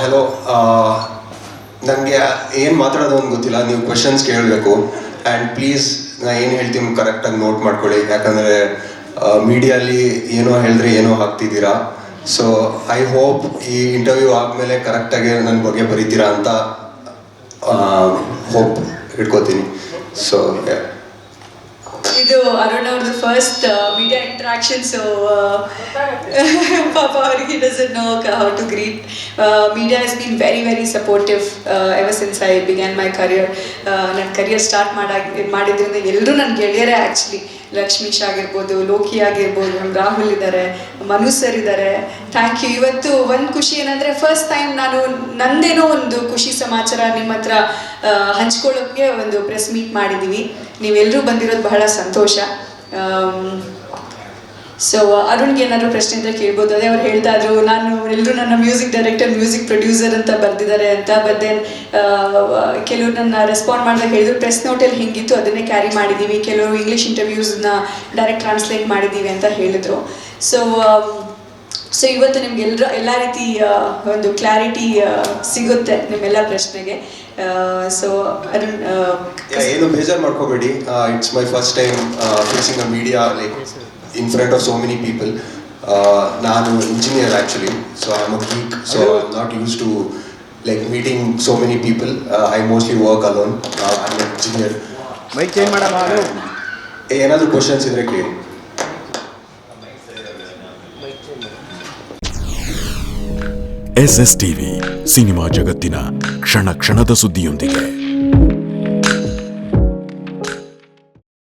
Hello ನನಗೆ ಏನು ಮಾತಾಡೋದು ಅಂತ ಗೊತ್ತಿಲ್ಲ, ನೀವು ಕ್ವೆಶನ್ಸ್ ಕೇಳಬೇಕು. ಆ್ಯಂಡ್ ಪ್ಲೀಸ್ ನಾ ಏನು ಹೇಳ್ತೀನಿ ಕರೆಕ್ಟಾಗಿ ನೋಟ್ ಮಾಡ್ಕೊಳ್ಳಿ. ಯಾಕಂದರೆ ಮೀಡಿಯಲ್ಲಿ ಏನೋ ಹೇಳಿದ್ರೆ ಏನೋ ಹಾಕ್ತಿದ್ದೀರಾ. ಸೊ ಐ ಹೋಪ್ ಈ ಇಂಟರ್ವ್ಯೂ ಆದಮೇಲೆ ಕರೆಕ್ಟಾಗಿ ನನ್ನ ಬಗ್ಗೆ ಬರೀತೀರಾ ಅಂತ ಹೋಪ್ ಇಟ್ಕೋತೀನಿ. ಸೊ ಇದು ಅರುಣ್ ಅವ್ರದ್ದು ಫಸ್ಟ್ ಮೀಡಿಯಾ ಇಂಟ್ರಾಕ್ಷನ್ ಸೊ ಪಾಪ ಅವರಿಗೆ doesn't know how to greet media is been very very supportive ever since I began my career ನನ್ನ ಕರಿಯರ್ ಸ್ಟಾರ್ಟ್ ಮಾಡಾಗ ಮಾಡಿದ್ರಿಂದ ಎಲ್ಲರೂ ನನ್ನ ಗೆಳೆಯರೇ ಆ್ಯಕ್ಚುಲಿ ಲಕ್ಷ್ಮೀಶ್ ಆಗಿರ್ಬೋದು, ಲೋಕಿ ಆಗಿರ್ಬೋದು ರಾಹುಲ್ ಇದ್ದಾರೆ ಮನು ಸರ್ ಇದ್ದಾರೆ ಥ್ಯಾಂಕ್ ಯು ಇವತ್ತು ಒಂದು ಖುಷಿ ಏನಂದರೆ ಫಸ್ಟ್ ಟೈಮ್ ನಾನು ನಂದೇನೋ ಒಂದು ಖುಷಿ ಸಮಾಚಾರ ನಿಮ್ಮ ಹತ್ರ ಹಂಚ್ಕೊಳ್ಳೋಕ್ಕೆ ಒಂದು ಪ್ರೆಸ್ ಮೀಟ್ ಮಾಡಿದ್ದೀವಿ ನೀವೆಲ್ಲರೂ ಬಂದಿರೋದು ಬಹಳ ಸಂತೋಷ. ಸೊ ಅರುಣ್ಗೆ ಏನಾದರೂ ಪ್ರಶ್ನೆ ಇದ್ರೆ ಕೇಳ್ಬೋದು. ಅದೇ ಅವ್ರು ಹೇಳ್ತಾ ಇದ್ರು, ನಾನು ಎಲ್ಲರೂ ನನ್ನ ಮ್ಯೂಸಿಕ್ ಡೈರೆಕ್ಟರ್ ಮ್ಯೂಸಿಕ್ ಪ್ರೊಡ್ಯೂಸರ್ ಅಂತ ಬರೆದಿದ್ದಾರೆ ಅಂತ ಬಟ್ ದೆನ್ ಕೆಲವರು ನನ್ನ ರೆಸ್ಪಾಂಡ್ ಮಾಡಿದಾಗ ಹೇಳಿದ್ರು ಪ್ರೆಸ್ ನೋಟಲ್ಲಿ ಹೆಂಗಿತ್ತು ಅದನ್ನೇ ಕ್ಯಾರಿ ಮಾಡಿದ್ದೀವಿ ಕೆಲವರು ಇಂಗ್ಲೀಷ್ ಇಂಟರ್ವ್ಯೂಸ್ನ ಡೈರೆಕ್ಟ್ ಟ್ರಾನ್ಸ್ಲೇಟ್ ಮಾಡಿದ್ದೀವಿ ಅಂತ ಹೇಳಿದ್ರು. ಸೊ ಸೊ ಇವತ್ತು ನಿಮ್ಗೆ ಎಲ್ಲರ ಎಲ್ಲ ರೀತಿ ಒಂದು ಕ್ಲಾರಿಟಿ ಸಿಗುತ್ತೆ ನಿಮ್ಮೆಲ್ಲ ಪ್ರಶ್ನೆಗೆ. ಸೊ ಏನು ಬೇಜಾರು ಮಾಡ್ಕೋಬೇಡಿ. It's my first time media like in front of so many people ನಾನು engineer actually so I am a geek so I am not use to like meeting so many people I mostly work alone I am engineer mic change ಮಾಡಮ್ಮ ಏನಾದರೂ questions ಇದ್ರೆ ಕೇಳಿ S S TV cinema ಜಗತ್ತಿನ ಕ್ಷಣ ಕ್ಷಣದ ಸುದ್ದಿಯೊಂದಿಗೆ